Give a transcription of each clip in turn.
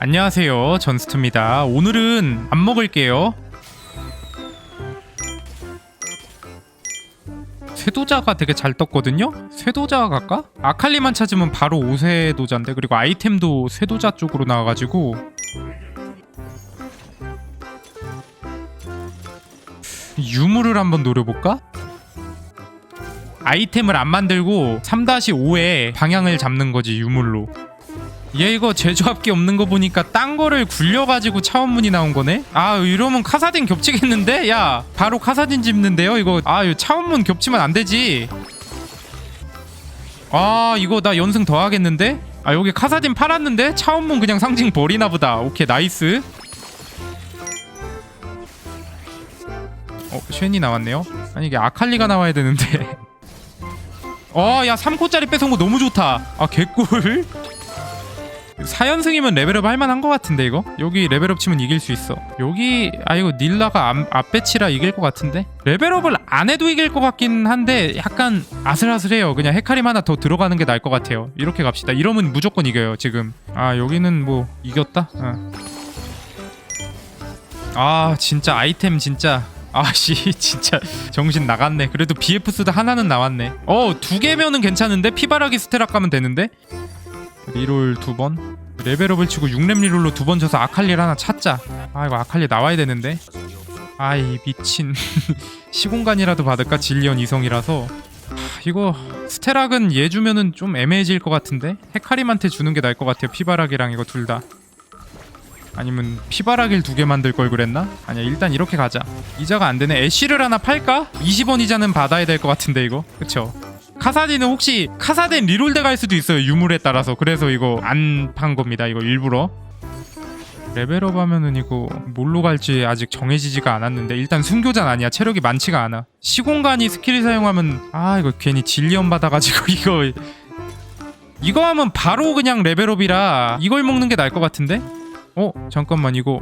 안녕하세요 전스트입니다 오늘은 안 먹을게요 쇄도자가 되게 잘 떴거든요? 쇄도자 갈까? 아칼리만 찾으면 바로 오쇄도자인데 그리고 아이템도 쇄도자 쪽으로 나와가지고 유물을 한번 노려볼까? 아이템을 안 만들고 3-5에 방향을 잡는 거지 유물로 얘 이거 제조합기 없는 거 보니까 딴 거를 굴려가지고 차원문이 나온 거네? 아 이러면 카사딘 겹치겠는데? 야 바로 카사딘 집는데요 이거 아 이거 차원문 겹치면 안 되지 아 이거 나 연승 더 하겠는데? 아 여기 카사딘 팔았는데? 차원문 그냥 상징 버리나 보다 오케이 나이스 어 쉔이 나왔네요 아니 이게 아칼리가 나와야 되는데 어야 3코짜리 뺏은 거 너무 좋다 아 개꿀 4연승이면 레벨업 할만한 것 같은데 이거? 여기 레벨업 치면 이길 수 있어. 여기 아 이거 닐라가 앞, 앞배치라 이길 것 같은데? 레벨업을 안 해도 이길 것 같긴 한데 약간 아슬아슬해요. 그냥 헤카림 하나 더 들어가는 게 나을 것 같아요. 이렇게 갑시다. 이러면 무조건 이겨요 지금. 아 여기는 뭐 이겼다? 어. 아 진짜 아이템 진짜. 아씨 진짜. 정신 나갔네. 그래도 BF 수도 하나는 나왔네. 어 두 개면은 괜찮은데? 피바라기 스테락 가면 되는데 리롤 두 번? 레벨업을 치고 6렙 리롤로 두 번 져서 아칼리를 하나 찾자. 아 이거 아칼리 나와야 되는데. 아이 미친. 시공간이라도 받을까? 질리언 이성이라서. 하, 이거 스테락은 얘 주면은 좀 애매해질 것 같은데? 헤카림한테 주는 게 나을 것 같아요 피바락이랑 이거 둘 다. 아니면 피바라길 두 개 만들 걸 그랬나? 아니야 일단 이렇게 가자. 이자가 안 되네. 애쉬를 하나 팔까? 20원 이자는 받아야 될 것 같은데 이거. 그쵸? 카사딘은 혹시 카사딘 리롤대 갈 수도 있어요 유물에 따라서. 그래서 이거 안 판 겁니다 이거 일부러. 레벨업 하면은 이거 뭘로 갈지 아직 정해지지가 않았는데 일단 순교잔 아니야 체력이 많지가 않아. 시공간이 스킬을 사용하면 아 이거 괜히 진리언 받아가지고 이거. 이거 하면 바로 그냥 레벨업이라 이걸 먹는 게 나을 것 같은데? 어 잠깐만 이거.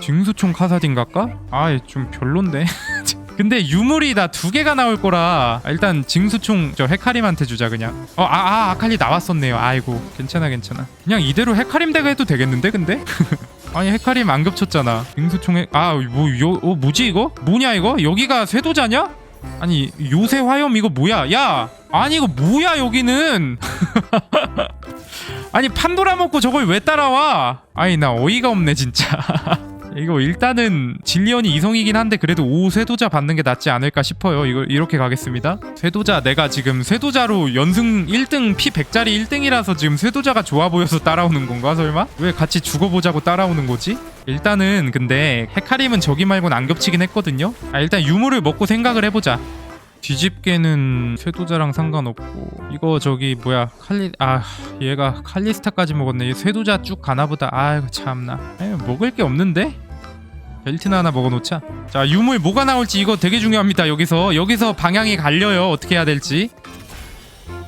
징수총 카사딘 갈까? 아 좀 별론데 근데 유물이 다 두 개가 나올 거라 일단 징수총 저 헤카림한테 주자 그냥. 어 아 아, 아칼리 나왔었네요. 아이고 괜찮아 괜찮아. 그냥 이대로 헤카림 대가 해도 되겠는데 근데? 아니 헤카림 안 겹쳤잖아. 징수총 아뭐요 어, 뭐지 이거? 뭐냐 이거? 여기가 쇄도자냐? 아니 요새 화염 이거 뭐야? 야 아니 이거 뭐야 여기는? 아니 판도라 먹고 저걸 왜 따라와? 아니 나 어이가 없네 진짜 이거 일단은 진리언이 이성이긴 한데 그래도 5 쇄도자 받는 게 낫지 않을까 싶어요. 이거 이렇게 가겠습니다. 쇄도자 내가 지금 쇄도자로 연승 1등 피 100짜리 1등이라서 지금 쇄도자가 좋아 보여서 따라오는 건가 설마? 왜 같이 죽어보자고 따라오는 거지? 일단은 근데 헤카림은 저기 말고는 안 겹치긴 했거든요. 아 일단 유물을 먹고 생각을 해보자. 뒤집개는 쇄도자랑 상관없고. 이거 저기 뭐야 칼리 아 얘가 칼리스타까지 먹었네. 얘 쇄도자 쭉 가나보다. 아이고 참나. 에이, 먹을 게 없는데? 벨트나 하나 먹어놓자. 자 유물 뭐가 나올지 이거 되게 중요합니다 여기서. 여기서 방향이 갈려요. 어떻게 해야 될지.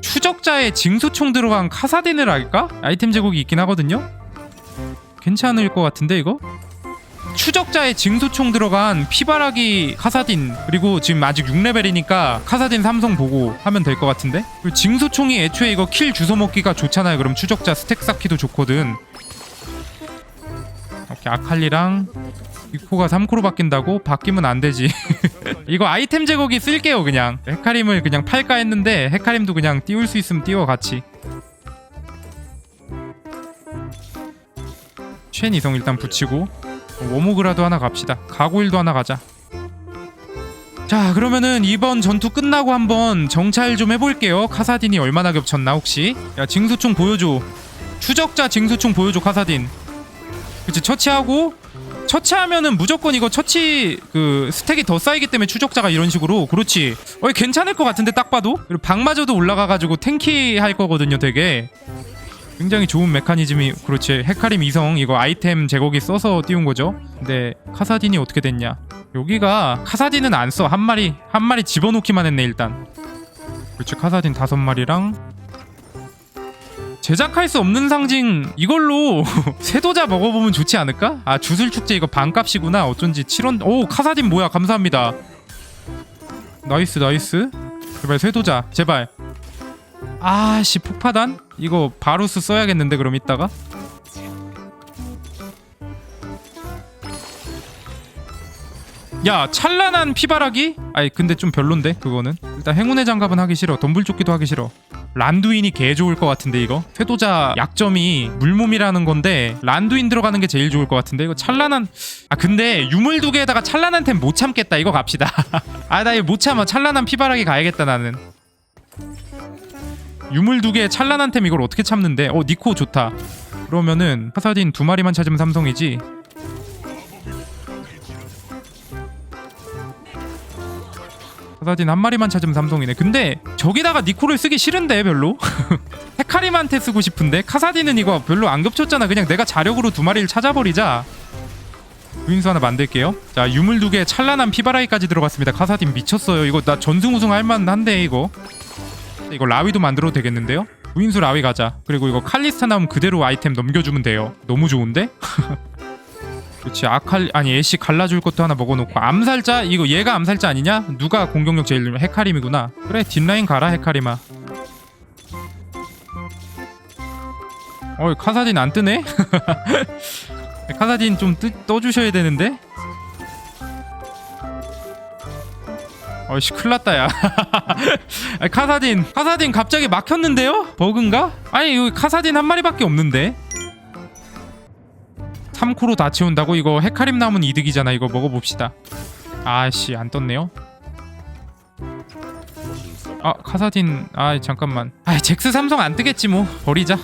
추적자에 징수총 들어간 카사딘을 할까? 아이템 제국이 있긴 하거든요? 괜찮을 것 같은데 이거? 추적자에 징수총 들어간 피바라기 카사딘 그리고 지금 아직 6레벨이니까 카사딘 삼성 보고 하면 될 것 같은데? 그리고 징수총이 애초에 이거 킬 주워 먹기가 좋잖아요. 그럼 추적자 스택 쌓기도 좋거든. 이렇게 아칼리랑 이코가 3코로 바뀐다고? 바뀌면 안 되지. 이거 아이템 제거기 쓸게요 그냥. 헤카림을 그냥 팔까 했는데 헤카림도 그냥 띄울 수 있으면 띄워 같이. 쉔 이성 일단 붙이고 워모그라도 하나 갑시다. 가고일도 하나 가자. 자 그러면은 이번 전투 끝나고 한번 정찰 좀 해볼게요. 카사딘이 얼마나 겹쳤나 혹시? 야 징수총 보여줘. 추적자 징수총 보여줘 카사딘. 그치 처치하고 처치하면은 무조건 이거 처치 그 스택이 더 쌓이기 때문에 추적자가 이런 식으로 그렇지. 어 괜찮을 것 같은데 딱 봐도 그리고 방마저도 올라가가지고 탱키 할 거거든요 되게. 굉장히 좋은 메커니즘이 그렇지. 헤카림 이성 이거 아이템 제거기 써서 띄운 거죠? 근데 카사딘이 어떻게 됐냐? 여기가 카사딘은 안 써. 한 마리 한 마리 집어넣기만 했네 일단. 그렇지. 카사딘 다섯 마리랑 제작할 수 없는 상징 이걸로 세도자 먹어보면 좋지 않을까? 아 주술축제 이거 반값이구나. 어쩐지 7원 오 카사딘 뭐야. 감사합니다. 나이스 나이스. 제발 세도자 제발 아씨 폭파단? 이거 바루스 써야겠는데 그럼 이따가? 야 찬란한 피바라기? 아니 근데 좀 별론데 그거는? 일단 행운의 장갑은 하기 싫어. 덤불조끼도 하기 싫어. 란두인이 개 좋을 것 같은데 이거? 쇄도자 약점이 물몸이라는 건데 란두인 들어가는 게 제일 좋을 것 같은데 이거 찬란한. 아 근데 유물 두 개에다가 찬란한 템 못 참겠다. 이거 갑시다. 아 나 이거 못 참아. 찬란한 피바라기 가야겠다 나는 유물 두 개에 찬란한 템 이걸 어떻게 참는데? 어 니코 좋다. 그러면은 파사딘 두 마리만 찾으면 삼성이지? 파사딘 한 마리만 찾으면 삼성이네. 근데 저기다가 니코를 쓰기 싫은데 별로? 헤카림한테 쓰고 싶은데? 카사딘은 이거 별로 안 겹쳤잖아. 그냥 내가 자력으로 두 마리를 찾아버리자. 루인수 하나 만들게요. 자 유물 두개 찬란한 피바라이까지 들어갔습니다. 카사딘 미쳤어요. 이거 나 전승 우승 할만한데 이거 이거 라위도 만들어도 되겠는데요? 루인수 라위 가자 그리고 이거 칼리스타 나오면 그대로 아이템 넘겨주면 돼요 너무 좋은데? 그렇지 아칼 아니 애쉬 갈라줄 것도 하나 먹어놓고 암살자 이거 얘가 암살자 아니냐? 누가 공격력 제일 늘면 헤카림이구나 그래 뒷라인 가라 헤카림아 어 카사딘 안 뜨네? 카사딘 좀 뜨, 떠주셔야 되는데 어이씨 큰일났다 야. 카사딘 카사딘 갑자기 막혔는데요? 버그인가? 아니 여기 카사딘 한 마리밖에 없는데. 3코로 다 채운다고? 이거 헤카림 나오면 이득이잖아. 이거 먹어봅시다. 아씨 안 떴네요. 아 카사딘 아 잠깐만. 아 잭스 삼성 안 뜨겠지 뭐. 버리자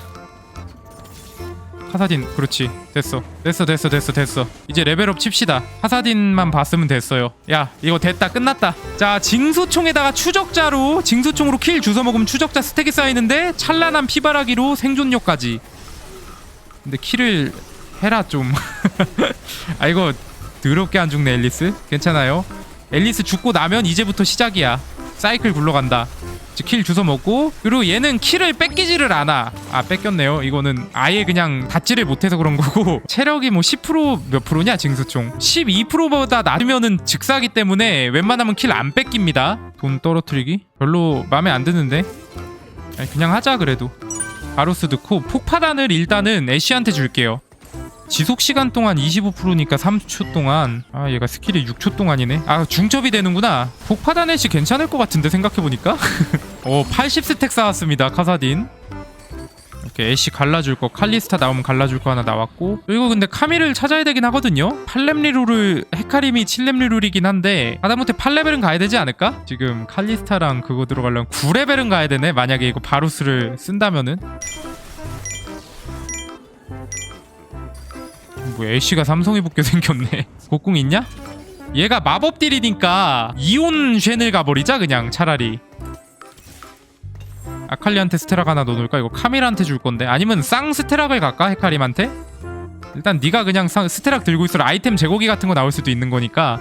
카사딘 그렇지. 됐어. 됐어 됐어 됐어 됐어. 이제 레벨업 칩시다. 카사딘만 봤으면 됐어요. 야 이거 됐다. 끝났다. 자 징수총에다가 추적자로 징수총으로 킬 주워 먹으면 추적자 스택이 쌓이는데 찬란한 피바라기로 생존력까지. 근데 킬을 해라 좀. 아 이거 더럽게 안 죽네 앨리스. 괜찮아요. 앨리스 죽고 나면 이제부터 시작이야 사이클 굴러간다. 이제 킬 주워 먹고 그리고 얘는 킬을 뺏기지를 않아. 아 뺏겼네요. 이거는 아예 그냥 닫지를 못해서 그런 거고. 체력이 뭐 10%몇 프로냐 징수총? 12%보다 낮으면은 즉사기 때문에 웬만하면 킬 안 뺏깁니다. 돈 떨어뜨리기? 별로 마음에 안 드는데? 그냥 하자 그래도. 바로스 넣고 폭파단을 일단은 애쉬한테 줄게요 지속 시간 동안 25%니까 3초 동안. 아 얘가 스킬이 6초 동안이네. 아 중첩이 되는구나. 폭파단 애쉬 괜찮을 것 같은데 생각해보니까? 어 80스택 쌓았습니다 카사딘. 이렇게 애쉬 갈라줄 거 칼리스타 나오면 갈라줄 거 하나 나왔고. 그리고 근데 카미를 찾아야 되긴 하거든요. 8렙리루를 헤카림이 7렙리루이긴 한데 하다못해 8레벨은 가야 되지 않을까? 지금 칼리스타랑 그거 들어가려면 9레벨은 가야 되네. 만약에 이거 바루스를 쓴다면은 뭐 애쉬가 삼성이 붙게 생겼네 곡궁 있냐? 얘가 마법 딜이니까 이온 쉔을 가버리자 그냥 차라리 아칼리한테 스테락 하나 넣어놓을까? 이거 카밀한테 줄 건데 아니면 쌍 스테락을 갈까? 헤카림한테? 일단 네가 그냥 쌍, 스테락 들고 있어라 아이템 제거기 같은 거 나올 수도 있는 거니까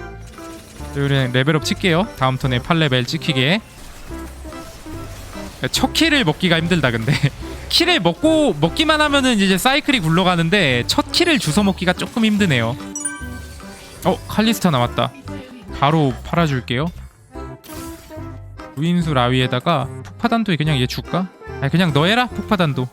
그냥 레벨업 칠게요 다음 턴에 8레벨 찍히게 첫 킬을 먹기가 힘들다 근데 킬을 먹고 먹기만 하면은 이제 사이클이 굴러가는데 첫 킬을 주워 먹기가 조금 힘드네요. 어 칼리스타 나왔다. 바로 팔아줄게요. 루인수 라위에다가 폭파단도 그냥 얘 줄까? 아 그냥 너 해라 폭파단도.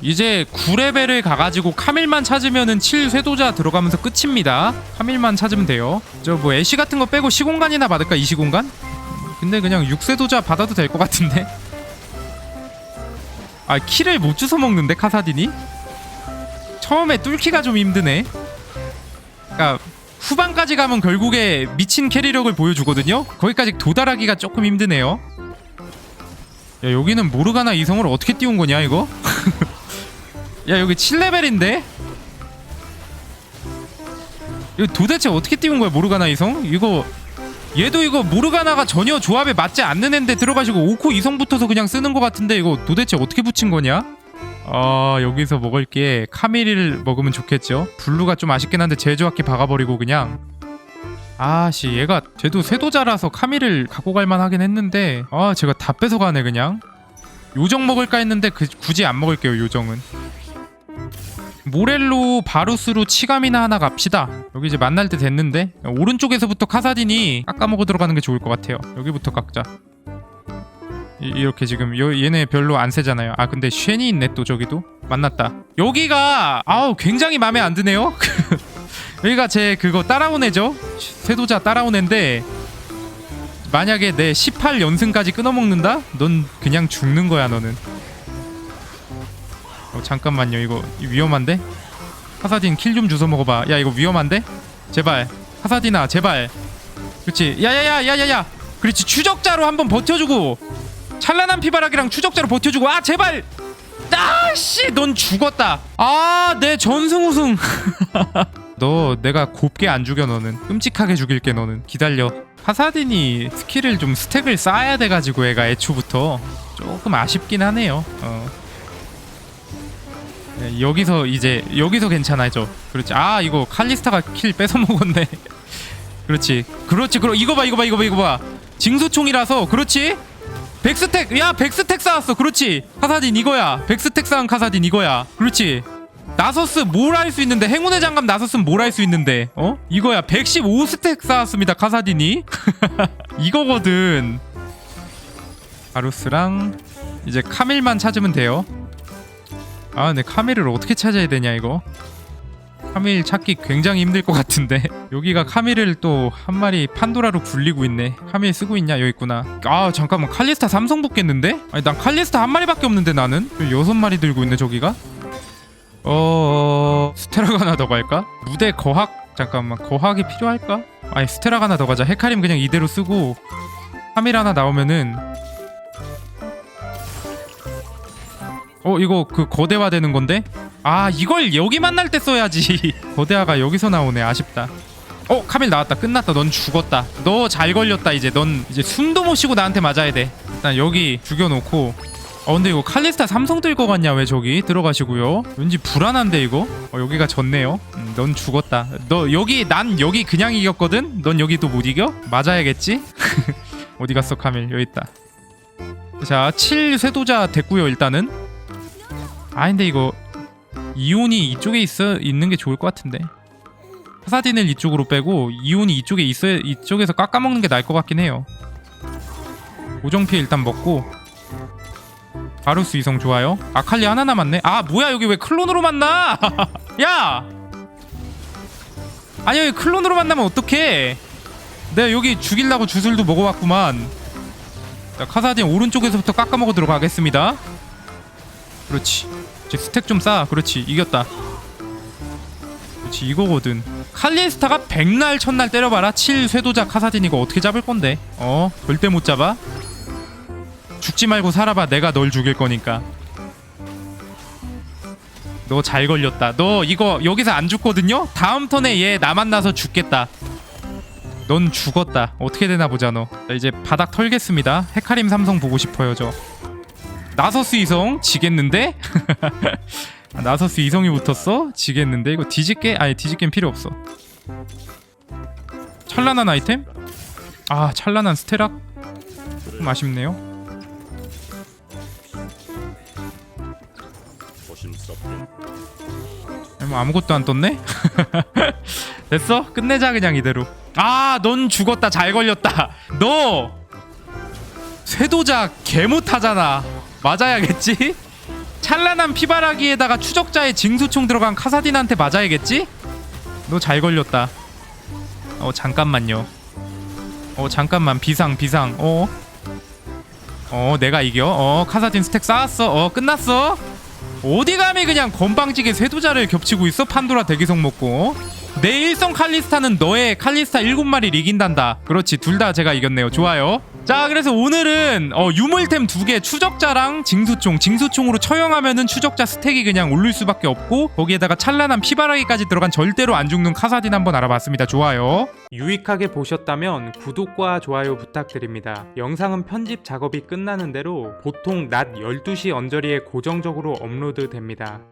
이제 9레벨을 가가지고 카밀만 찾으면은 7 쇄도자 들어가면서 끝입니다. 카밀만 찾으면 돼요. 저 뭐 애쉬 같은 거 빼고 시공간이나 받을까 이 시공간? 근데 그냥 6쇄도자 받아도 될 것 같은데. 아 키를 못 주워 먹는데 카사딘이? 처음에 뚫기가 좀 힘드네. 그러니까 후반까지 가면 결국에 미친 캐리력을 보여주거든요? 거기까지 도달하기가 조금 힘드네요. 야 여기는 모르가나 이성을 어떻게 띄운 거냐 이거? 야 여기 7레벨인데? 이거 도대체 어떻게 띄운 거야 모르가나 이성? 이거 얘도 이거 모르가나가 전혀 조합에 맞지 않는 앤데 들어가시고 5코 이성 붙어서 그냥 쓰는 것 같은데 이거 도대체 어떻게 붙인 거냐? 아 여기서 먹을 게 카밀을 먹으면 좋겠죠. 블루가 좀 아쉽긴 한데 제조학기 박아버리고 그냥. 아씨 얘가 쟤도 쇄도자라서 카밀을 갖고 갈만 하긴 했는데. 아 제가 다 뺏어가네 그냥. 요정 먹을까 했는데 그, 굳이 안 먹을게요 요정은 모렐로 바루스로 치감이나 하나 갑시다. 여기 이제 만날 때 됐는데 오른쪽에서부터 카사딘이 깎아먹어 들어가는 게 좋을 것 같아요. 여기부터 깎자. 이, 이렇게 지금 요, 얘네 별로 안 세잖아요. 아 근데 쉔이 있네 또 저기도. 만났다. 여기가 아우 굉장히 마음에 안 드네요. 여기가 제 그거 따라온 애죠? 쇄도자 따라온 애인데 만약에 내 18연승까지 끊어먹는다? 넌 그냥 죽는 거야 너는 어, 잠깐만요. 이거 위험한데? 하사딘 킬 좀 주워 먹어봐. 야 이거 위험한데? 제발. 하사딘아 제발. 그렇지. 야야야 야야야. 그렇지. 추적자로 한번 버텨주고. 찬란한 피바락이랑 추적자로 버텨주고. 아 제발. 아씨 넌 죽었다. 아 내 전승 우승. 너 내가 곱게 안 죽여 너는. 끔찍하게 죽일게 너는. 기다려. 하사딘이 스킬을 좀 스택을 쌓아야 돼가지고 애가 애초부터. 조금 아쉽긴 하네요. 어. 네, 여기서 이제 여기서 괜찮아져 그렇지. 아 이거 칼리스타가 킬 뺏어 먹었네. 그렇지. 그렇지. 그럼 이거 봐 이거 봐 이거 봐 이거 봐. 징수총이라서 그렇지? 백스택 야 백스택 쌓았어. 그렇지. 카사딘 이거야. 백스택 쌓은 카사딘 이거야. 그렇지. 나서스 뭘 할 수 있는데? 행운의 장갑 나서스는 뭘 할 수 있는데? 어? 이거야. 115스택 쌓았습니다 카사딘이. 이거거든. 아루스랑 이제 카밀만 찾으면 돼요 아 근데 카밀을 어떻게 찾아야 되냐 이거? 카밀 찾기 굉장히 힘들 것 같은데. 여기가 카밀을 또 한 마리 판도라로 굴리고 있네. 카밀 쓰고 있냐 여기 있구나. 아 잠깐만. 칼리스타 삼성 붙겠는데? 아니 난 칼리스타 한 마리밖에 없는데 나는? 여섯 마리 들고 있네 저기가. 어... 스테라가 하나 더 갈까? 무대 거학 잠깐만. 거학이 필요할까? 아니 스테라가 하나 더 가자. 헤카림 그냥 이대로 쓰고 카밀 하나 나오면은 어 이거 그 거대화 되는 건데? 아 이걸 여기 만날 때 써야지. 거대화가 여기서 나오네. 아쉽다. 어 카밀 나왔다. 끝났다. 넌 죽었다. 너 잘 걸렸다 이제. 넌 이제 숨도 못 쉬고 나한테 맞아야 돼. 일단 여기 죽여놓고. 어 근데 이거 칼리스타 삼성 들고 갔냐 왜 저기? 들어가시고요. 왠지 불안한데 이거? 어 여기가 졌네요. 음, 넌 죽었다. 너 여기 난 여기 그냥 이겼거든? 넌 여기 또 못 이겨? 맞아야겠지? 어디 갔어 카밀? 여기 있다. 자 7 쇄도자 됐고요 일단은 아 근데 이거 이온이 이쪽에 있어 있는 게 좋을 것 같은데. 파사딘을 이쪽으로 빼고 이온이 이쪽에 있어 이쪽에서 깎아먹는 게 나을 것 같긴 해요. 고정피 일단 먹고. 바루스 이성 좋아요. 아칼리 하나 남았네. 아 뭐야 여기 왜 클론으로 만나? 야! 아니 여기 클론으로 만나면 어떡해? 내가 여기 죽일라고 주술도 먹어봤구만. 자 카사딘 오른쪽에서부터 깎아먹어 들어가겠습니다 그렇지. 이제 스택 좀 쌓아. 그렇지. 이겼다. 그렇지 이거거든. 칼리스타가 백날 첫날 때려봐라. 7 쇄도자 카사딘 이거 어떻게 잡을 건데? 어 절대 못 잡아? 죽지 말고 살아봐. 내가 널 죽일 거니까. 너 잘 걸렸다. 너 이거 여기서 안 죽거든요? 다음 턴에 얘 나 만나서 죽겠다. 넌 죽었다. 어떻게 되나 보자 너. 자, 이제 바닥 털겠습니다. 헤카림 삼성 보고 싶어요 저 나서스 이성 지겠는데? 아, 나서스 이성이 붙었어? 지겠는데? 이거 뒤집게? 아니 뒤집게는 필요 없어 찬란한 아이템? 아 찬란한 스테락? 좀 아쉽네요 뭐 아무것도 안 떴네? 됐어? 끝내자 그냥 이대로 아 넌 죽었다 잘 걸렸다 너 쇄도자 개 못하잖아 맞아야겠지? 찬란한 피바라기에다가 추적자의 징수총 들어간 카사딘한테 맞아야겠지? 너 잘 걸렸다. 어 잠깐만요. 어 잠깐만 비상 비상. 어? 어 내가 이겨. 어 카사딘 스택 쌓았어. 어 끝났어. 어디 감히 그냥 건방지게 쇄도자를 겹치고 있어 판도라 대기성 먹고. 내 일성 칼리스타는 너의 칼리스타 7마리를 이긴단다. 그렇지 둘 다 제가 이겼네요. 좋아요. 자 그래서 오늘은 어, 유물템 두 개 추적자랑 징수총. 징수총으로 처형하면은 추적자 스택이 그냥 오를 수밖에 없고 거기에다가 찬란한 피바라기까지 들어간 절대로 안 죽는 카사딘 한번 알아봤습니다. 좋아요. 유익하게 보셨다면 구독과 좋아요 부탁드립니다. 영상은 편집 작업이 끝나는 대로 보통 낮 12시 언저리에 고정적으로 업로드 됩니다